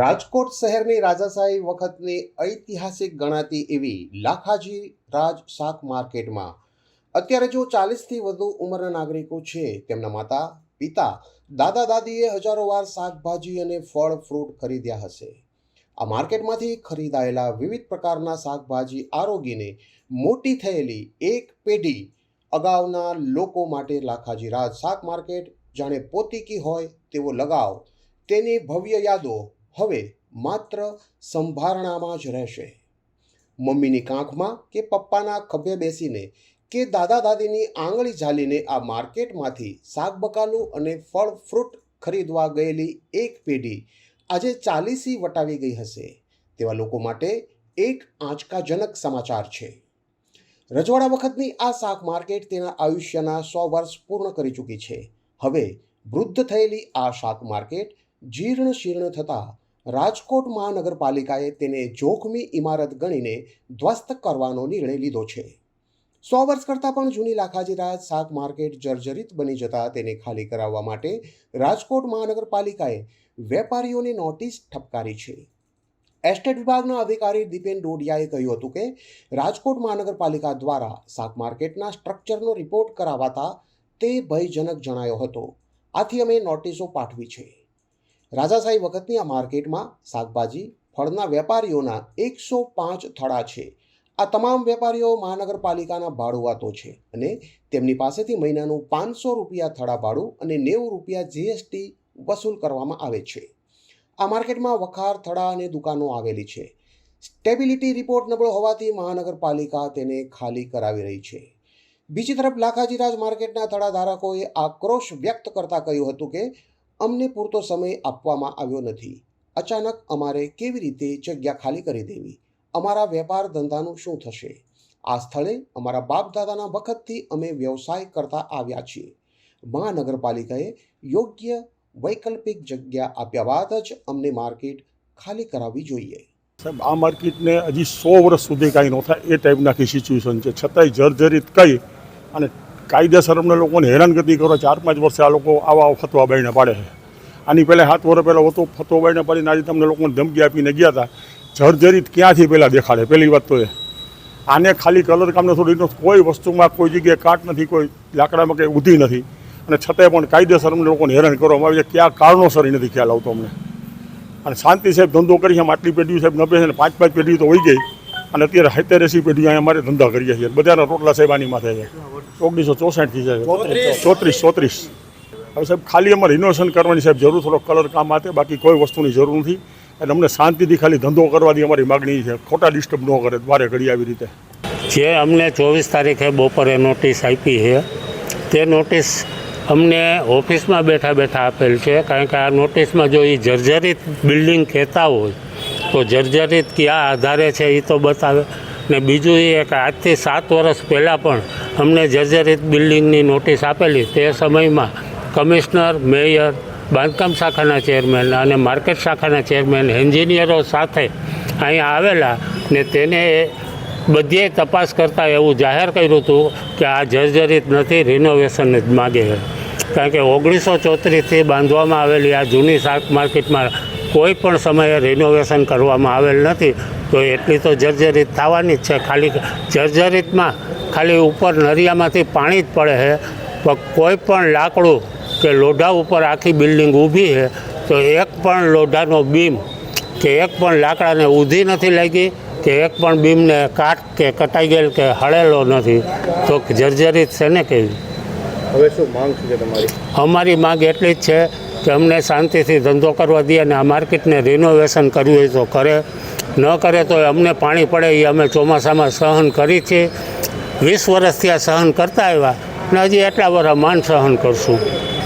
રાજકોટ શહેરની રાજાશાહી વખતની ઐતિહાસિક ગણાતી એવી લાખાજી રાજ શાક માર્કેટમાં અત્યારે જો ચાલીસથી વધુ ઉંમરના નાગરિકો છે, તેમના માતા, પિતા, દાદા, દાદીએ હજારો વાર શાકભાજી અને ફળ, ફ્રૂટ ખરીદ્યા હશે. આ માર્કેટમાંથી ખરીદાયેલા વિવિધ પ્રકારના શાકભાજી આરોગીને મોટી થયેલી એક પેઢી અગાઉના લોકો માટે લાખાજી રાજ શાક માર્કેટ, જાણે પોતીકી હોય તેવો લગાવ, તેની ભવ્ય યાદો હવે માત્ર સંભારણામાં જ રહેશે. મમ્મીની કાંખમાં કે પપ્પાના ખભે બેસીને કે દાદા દાદીની આંગળી ઝાલીને આ માર્કેટમાંથી શાકબકાલું અને ફળ ફ્રૂટ ખરીદવા ગયેલી એક પેઢી આજે ચાલીસી વટાવી ગઈ હશે. તેવા લોકો માટે એક આંચકાજનક સમાચાર છે. રજવાડા વખતની આ શાક માર્કેટ તેના આયુષ્યના સો વર્ષ પૂર્ણ કરી ચૂકી છે. હવે વૃદ્ધ થયેલી આ શાક માર્કેટ જીર્ણ શીર્ણ થતાં રાજકોટ મહાનગરપાલિકાએ તેને જોખમી ઇમારત ગણીને ધ્વસ્ત કરવાનો નિર્ણય લીધો છે. સો વર્ષ કરતાં પણ જૂની લાખાજીરાજ શાક માર્કેટ જર્જરિત બની જતાં તેને ખાલી કરાવવા માટે રાજકોટ મહાનગરપાલિકાએ વેપારીઓને નોટિસ ઠપકારી છે. એસ્ટેટ વિભાગના અધિકારી દીપેન ડોડિયાએ કહ્યું હતું કે રાજકોટ મહાનગરપાલિકા દ્વારા શાક માર્કેટના સ્ટ્રક્ચરનો રિપોર્ટ કરાવાતા તે ભયજનક જણાયો હતો. આથી અમે નોટિસો પાઠવી છે. રાજાશાહી વખતની આ માર્કેટમાં શાકભાજી, ફળના વેપારીઓના એકસો પાંચ થળા છે. આ તમામ વેપારીઓ મહાનગરપાલિકાના ભાડુઆતો છે અને તેમની પાસેથી મહિનાનું પાંચસો રૂપિયા થળા ભાડું અને નેવું રૂપિયા જીએસટી વસૂલ કરવામાં આવે છે. આ માર્કેટમાં વખાર થડા અને દુકાનો આવેલી છે. સ્ટેબિલિટી રિપોર્ટ નબળો હોવાથી મહાનગરપાલિકા તેને ખાલી કરાવી રહી છે. બીજી તરફ લાખાજીરાજ માર્કેટના થળા ધારકોએ આક્રોશ વ્યક્ત કરતા કહ્યું હતું કે અમને પૂરતો સમય આપવામાં આવ્યો નથી. અચાનક અમારે કેવી રીતે જગ્યા ખાલી કરી દેવી? અમારા વેપાર ધંધાનું શું થશે? આ સ્થળે અમારા બાપ દાદાના વખતથી અમે વ્યવસાય કરતા આવ્યા છીએ. મહાનગરપાલિકાએ યોગ્ય વૈકલ્પિક જગ્યા આપ્યા બાદ જ અમને માર્કેટ ખાલી કરાવવી જોઈએ. સાહેબ, આ માર્કેટને હજી સો વર્ષ સુધી કાંઈ ન થાય એ ટાઈપના આખી સિચ્યુએશન છે. છતાંય જર્જરિત કહી અને કાયદેસર અમને લોકોને હેરાનગતિ કરો, ચાર પાંચ વર્ષે આ લોકો આવા ફતવા બાઈને પાડે છે. આની પહેલાં સાત વર્ષ પહેલાં હતો ફતવો બાઈને પાડીને આજે તમને લોકોને ધમકી આપીને ગયા હતા. જર્જરિત ક્યાંથી પહેલાં દેખાડે? પહેલી વાત તો એ. આને ખાલી કલર કામને થોડી કોઈ વસ્તુમાં કોઈ જગ્યાએ કાટ નથી, કોઈ લાકડામાં કંઈ ઊધી નથી. અને છતાંય પણ કાયદેસર અમને લોકોને હેરાન કરવામાં આવે કયા કારણોસર નથી ખ્યાલ આવતો અમને. અને શાંતિ સાહેબ ધંધો કરી છે. આટલી પેઢીઓ સાહેબ નભે છે પાંચ પાંચ પેઢી તો હોઈ ગઈ. અને અત્યારે સિત્તેર એસી પેઢીઓ અહીંયા અમારે ધંધા કરીએ છીએ બધાના રોટલા સાહેબ આની માથે છે. ઓગણીસો ચોસઠથી છે. ચોત્રીસ. ચોત્રીસ હવે સાહેબ ખાલી અમારે રિનોવેશન કરવાની સાહેબ જરૂર થોડો કલર કામ માટે બાકી કોઈ વસ્તુની જરૂર નથી. અને અમને શાંતિથી ખાલી ધંધો કરવાની અમારી માગણી છે. ખોટા ડિસ્ટર્બ ન કરે વારે ઘડી આવી રીતે. જે અમને ચોવીસ તારીખે બપોરે નોટિસ આપી છે તે નોટિસ અમને ઓફિસમાં બેઠા બેઠા આપેલ છે. કારણ કે આ નોટિસમાં જો એ જર્જરિત બિલ્ડિંગ કહેતા હોય તો જર્જરિત કયા આધારે છે એ તો બતાવે. ને બીજું એ કે આજથી સાત વર્ષ પહેલાં પણ અમને જર્જરિત બિલ્ડિંગની નોટિસ આપેલી તે સમયમાં કમિશનર, મેયર, બાંધકામ શાખાના ચેરમેન અને માર્કેટ શાખાના ચેરમેન, એન્જિનિયરો સાથે અહીંયા આવેલા ને તેને બધીએ તપાસ કરતાં એવું જાહેર કર્યું હતું કે આ જર્જરિત નથી રિનોવેશન જ માગે કારણ કે ઓગણીસો ચોત્રીસથી બાંધવામાં આવેલી આ જૂની શાક માર્કેટમાં કોઈ પણ સમયે રિનોવેશન કરવામાં આવેલ નથી તો એટલી તો જર્જરિત થવાની જ છે. ખાલી જર્જરિતમાં ખાલી ઉપર નરિયામાંથી પાણી જ પડે છે. પણ કોઈ પણ લાકડું કે લોઢા ઉપર આખી બિલ્ડિંગ ઊભી છે તો એક પણ લોઢાનો બીમ કે એક પણ લાકડાને ઊધી નથી લાગી કે એક પણ બીમને કાટ કે કટાઈ ગયેલ કે હળેલો નથી. તો જર્જરિત છે ને કેવી હવે શું માંગ છે તમારી? અમારી માંગ એટલી જ છે કે અમને શાંતિથી ધંધો કરવા દે અને આ માર્કેટને રિનોવેશન કરવું હોય તો કરે. ન કરે તો અમને પાણી પડે, એ અમે ચોમાસામાં સહન કરી છે. વીસ વર્ષથી આ સહન કરતા આવ્યા અને હજી એટલા વર્ષ માન સહન કરશું.